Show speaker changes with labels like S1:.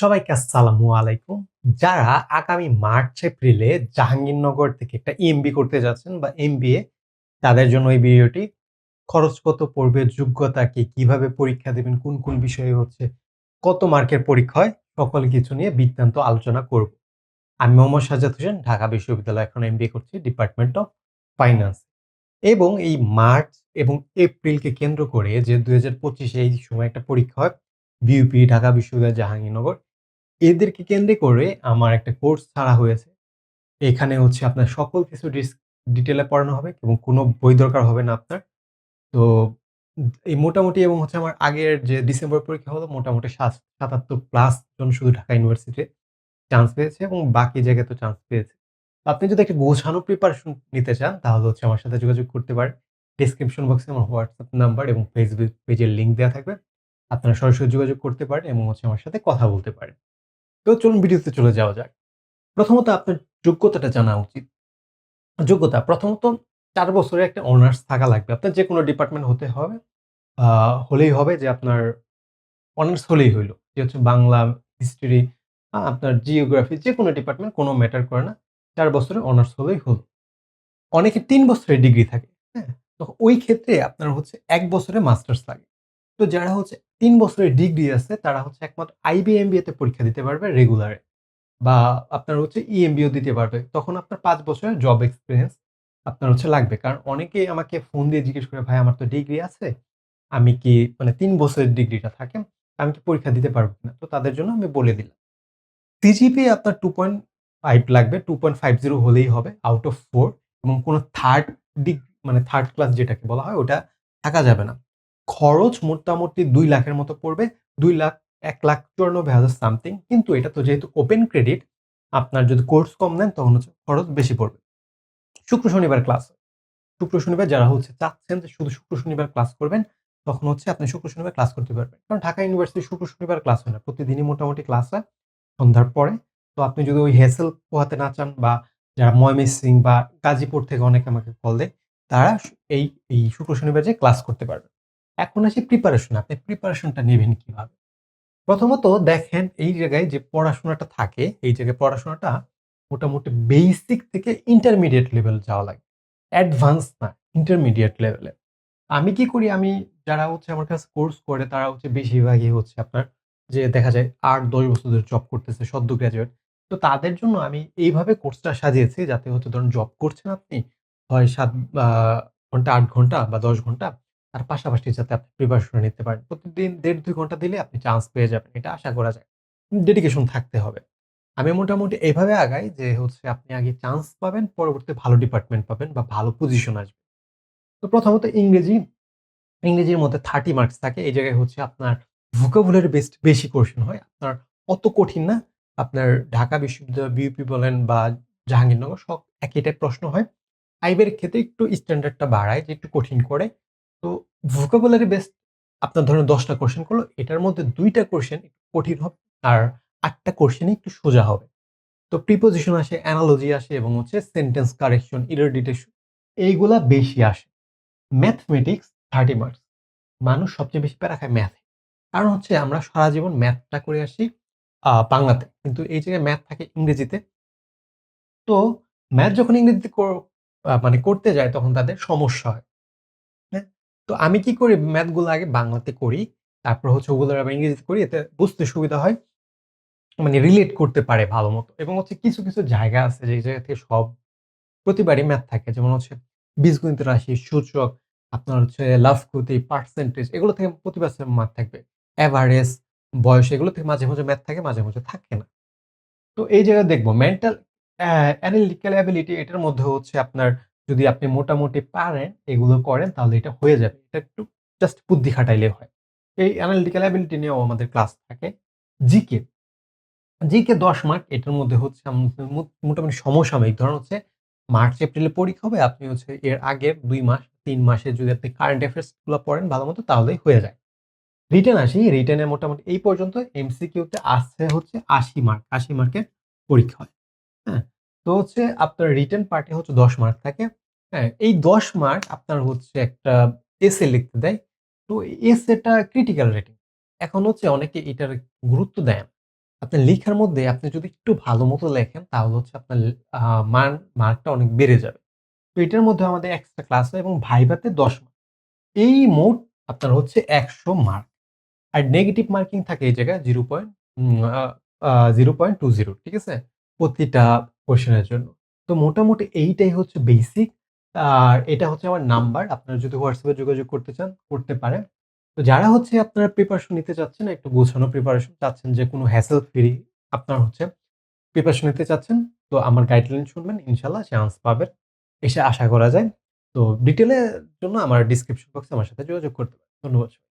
S1: সবাইকে আসসালামু আলাইকুম। যারা আগামী মার্চ, এপ্রিলে জাহাঙ্গীরনগর থেকে একটা এমবি করতে যাচ্ছেন বা এমবিএ তাদের জন্য এই ভিডিওটি খরচ কত পড়বে যোগ্যতা কি কীভাবে পরীক্ষা দেবেন, কোন কোন বিষয়ে হচ্ছে, কত মার্কের পরীক্ষা হয়, সকল কিছু নিয়ে বৃত্তান্ত আলোচনা করব। আমি মোহাম্মদ সাজাদ হোসেন, ঢাকা বিশ্ববিদ্যালয় এখন এমবিএ করছি ডিপার্টমেন্ট অফ ফাইন্যান্স এবং এই মার্চ এবং এপ্রিলকে কেন্দ্র করে যে দুই হাজার পঁচিশে এই সময় একটা পরীক্ষা হয় বিউপি ঢাকা বিশ্ববিদ্যালয়, জাহাঙ্গীরনগর এদেরকে কেন্দ্রে করে আমার একটা কোর্স ছাড়া হয়েছে। এখানে হচ্ছে আপনার সকল কিছু ডিটেলে পড়ানো হবে এবং কোনো বই দরকার হবে না আপনার। তো এই মোটামুটি এবং হচ্ছে আমার আগের যে ডিসেম্বর পরীক্ষা হলো, মোটামুটি সাত, সাতাত্তর প্লাস জন শুধু ঢাকা ইউনিভার্সিটিতে চান্স পেয়েছে এবং বাকি জায়গায় তো চান্স পেয়েছে। আপনি যদি একটা গোছানো প্রিপারেশন নিতে চান, তাহলে হচ্ছে আমার সাথে যোগাযোগ করতে পারেন। ডিসক্রিপশন বক্সে আমার হোয়াটসঅ্যাপ নাম্বার এবং ফেসবুক পেজের লিঙ্ক দেওয়া থাকবে। আপনারা সরাসরি যোগাযোগ করতে পারেন এবং হচ্ছে আমার সাথে কথা বলতে পারেন। তো চলুন ভিডিওতে চলে যাওয়া যাক। প্রথমত আপনার যোগ্যতাটা জানা উচিত। যোগ্যতা, প্রথমত চার বছরের একটা অনার্স থাকা লাগবে। আপনার যে কোনো ডিপার্টমেন্ট হতে হবে হলেই হবে যে আপনার অনার্স হলেই হইল। যে হচ্ছে বাংলা হিস্ট্রি আপনার জিওগ্রাফি যে কোনো ডিপার্টমেন্ট কোনো ম্যাটার করে না। চার বছরের অনার্স হলেই হলো। অনেকে তিন বছরের ডিগ্রি থাকে হ্যাঁ? তো ওই ক্ষেত্রে আপনার হচ্ছে এক বছরে মাস্টার্স লাগে। তো যারা হচ্ছে তিন বছরের ডিগ্রি আছে, তারা হচ্ছে একমাত্র আইবিএমবিএ তে পরীক্ষা দিতে পারবে রেগুলারে বা আপনার হচ্ছে ইএমবিও দিতে পারবে। তখন আপনার পাঁচ বছরের জব এক্সপিরিয়েন্স আপনার হচ্ছে লাগবে। কারণ অনেকেই আমাকে ফোন দিয়ে জিজ্ঞেস করে, ভাই, আমার তো ডিগ্রি আছে, আমি কি মানে তিন বছরের ডিগ্রিটা থাকে, আমি কি পরীক্ষা দিতে পারব না তো তাদের জন্য আমি বলে দিলাম। সিজিপি আপনার টু পয়েন্ট ফাইভ লাগবে টু পয়েন্ট ফাইভ জিরো হলেই হবে আউট অফ ফোর এবং কোনো থার্ড ডিগ্রি মানে থার্ড ক্লাস যেটাকে বলা হয়, ওটা থাকা যাবে না। খরচ মোটামুটি দুই লাখের মতো পড়বে, দুই লাখ, এক লাখ চুরানব্বই হাজার সামথিং কিন্তু এটা তো যেহেতু ওপেন ক্রেডিট আপনার যদি কোর্স কম নেন তখন হচ্ছে খরচ বেশি পড়বে। শুক্র শনিবার ক্লাস শুক্র শনিবার যারা হচ্ছে চাচ্ছেন যে শুধু শুক্র শনিবার ক্লাস করবেন, তখন হচ্ছে আপনি শুক্র শনিবার ক্লাস করতে পারবেন। কারণ ঢাকা ইউনিভার্সিটি শুক্র শনিবার ক্লাস হয় না, প্রতিদিনই মোটামুটি ক্লাস হয় সন্ধ্যার পরে। তো আপনি যদি ওই হেসেল পোহাতে না চান বা যারা ময়মনসিং বা গাজীপুর থেকে অনেকে আমাকে কল দেয়, তারা এই এই শুক্র শনিবার যে ক্লাস করতে পারবেন। এখন আসি প্রিপারেশন আপনি প্রিপারেশনটা নেবেন কীভাবে? প্রথমত দেখেন এই জায়গায় যে পড়াশোনাটা থাকে, এই জায়গায় পড়াশোনাটা মোটামুটি বেসিক থেকে ইন্টারমিডিয়েট লেভেল যাওয়া লাগে। অ্যাডভান্স না ইন্টারমিডিয়েট লেভেলে আমি কি করি? আমি যারা হচ্ছে আমার কাছে কোর্স করে, তারা হচ্ছে বেশিরভাগই হচ্ছে আপনার যে দেখা যায় আট, দশ বছর ধরে জব করতেছে, সদ্য গ্রাজুয়েট তো তাদের জন্য আমি এইভাবে কোর্সটা সাজিয়েছি, যাতে হচ্ছে ধরুন জব করছেন আপনি হয় সাত ঘণ্টা, আট ঘণ্টা বা দশ ঘণ্টা তার পাশাপাশি যাতে আপনি প্রিপারেশন নিতে পারেন। প্রতিদিন দেড় দুই ঘণ্টা দিলে আপনি চান্স পেয়ে যাবেন, এটা আশা করা যায়। ডেডিকেশন থাকতে হবে। আমি মোটামুটি এভাবে আগাই যে হচ্ছে আপনি আগে চান্স পাবেন, পরবর্তী ভালো ডিপার্টমেন্ট পাবেন বা ভালো পজিশন আসবে। তো প্রথমত ইংরেজি, ইংরেজির মধ্যে থার্টি মার্কস থাকে। এই জায়গায় হচ্ছে আপনার ভোকাবুলারি বেস্ট বেশি কোশ্চেন হয়। আপনার অত কঠিন না। আপনার ঢাকা বিশ্ববিদ্যালয় বিউপি বলেন বা জাহাঙ্গীরনগর সব একই টাইপ প্রশ্ন হয়। আইবের ক্ষেত্রে একটু স্ট্যান্ডার্ডটা বাড়ায় যে একটু কঠিন করে। তো ভোকাবুলারি বেস্ট আপনার ধরেন দশটা কোশ্চেন করল, এটার মধ্যে দুইটা কোশ্চেন একটু কঠিন হবে, আর আটটা কোশ্চেনই একটু সোজা হবে। তো প্রিপোজিশন আসে অ্যানালজি আসে এবং হচ্ছে সেন্টেন্স কারেকশন ইরার এইগুলা বেশি আসে। ম্যাথমেটিক্স থার্টি মার্কস মানুষ সবচেয়ে বেশি প্যারা খায় ম্যাথে কারণ হচ্ছে আমরা সারা জীবন ম্যাথটা করে আসি বাংলাতে। কিন্তু এই জায়গায় ম্যাথ থাকে ইংরেজিতে। তো ম্যাথ যখন ইংরেজিতে মানে করতে যায় তখন তাদের সমস্যা হ্যাঁ। তো আমি কি করি? ম্যাথগুলো আগে বাংলাতে করি। তারপর হচ্ছে ওগুলো আবার ইংরেজিতে করি। এতে বুঝতে সুবিধা হয়। মানে রিলেট করতে পারে ভালো মতো এবং হচ্ছে কিছু কিছু জায়গা আছে যে জায়গা থেকে সব প্রতিবারই ম্যাথ থাকে। যেমন হচ্ছে বীজগণিত রাশি, সূচক, আপনার হচ্ছে লাভ ক্ষতি পার্সেন্টেজ এগুলো থেকে প্রতিবার ম্যাথ থাকবে। অ্যাভারেজ বয়স, এগুলো থেকে মাঝে মাঝে ম্যাথ থাকে, মাঝে মাঝে থাকে না। তো এই জায়গায় দেখব। মেন্টাল অ্যানালিটিক্যাল অ্যাবিলিটি এটার মধ্যে হচ্ছে আপনার যদি আপনি মোটামুটি পারেন, এগুলো করেন, তাহলে এটা হয়ে যাবে। এটা একটু জাস্ট বুদ্ধি খাটাইলে হয়। এই অ্যানালিটিক্যাল অ্যাবিলিটি নিয়েও আমাদের ক্লাস থাকে। জিকে জিকে দশ মার্ক এটার মধ্যে হচ্ছে মোটামুটি সমসাময়িক। ধরুন হচ্ছে মার্চ এপ্রিলে পরীক্ষা হবে, আপনি হচ্ছে এর আগের দুই মাস, তিন মাসে যদি আপনি কারেন্ট অ্যাফেয়ার্সগুলো পড়েন, ভালো মতো তাহলেই হয়ে যায়। রিটার্ন আসি রিটার্নে মোটামুটি এই পর্যন্ত এমসিকিউতে আসছে হচ্ছে আশি মার্ক আশি মার্কের পরীক্ষা হয়। হ্যাঁ তো হচ্ছে আপনার রিটার্ন পার্টে হচ্ছে দশ মার্ক থাকে। হ্যাঁ এই দশ মার্ক আপনার হচ্ছে একটা এসে লিখতে দেয় তো এসেটা ক্রিটিক্যাল রেটিং এখন হচ্ছে অনেকে এটার গুরুত্ব দেয়। আপনার লিখার মধ্যে আপনি যদি একটু ভালো মতো লেখেন, তাহলে হচ্ছে আপনার মান মার্কটা অনেক বেড়ে যাবে। তো এটার মধ্যে আমাদের এক্সট্রা ক্লাস হয় এবং ভাইভাতে ১০ মার্ক। এই মোট আপনার হচ্ছে ১০০ মার্ক। আর নেগেটিভ মার্কিং থাকে এই জায়গায় zero point zero point two zero ঠিক আছে? প্রতিটা কোয়েশ্চেনের জন্য। তো মোটামুটি এইটাই হচ্ছে বেসিক। আর এটা হচ্ছে আমার নাম্বার। আপনারা যদি হোয়াটসঅ্যাপে যোগাযোগ করতে চান, করতে পারেন। তো যারা হচ্ছে আপনারা প্রিপারেশন নিতে চাচ্ছেন, একটু গোছানো প্রিপারেশন চাচ্ছেন যে কোনো হ্যাসেল ফ্রি আপনার হচ্ছে প্রিপারেশন নিতে চাচ্ছেন, তো আমার গাইডলাইন শুনবেন। ইনশাল্লাহ চান্স পাবেন। এসে আশা করা যায়। তো ডিটেলের জন্য আমার ডিসক্রিপশন বক্সে আমার সাথে যোগাযোগ করতে পারেন। ধন্যবাদ।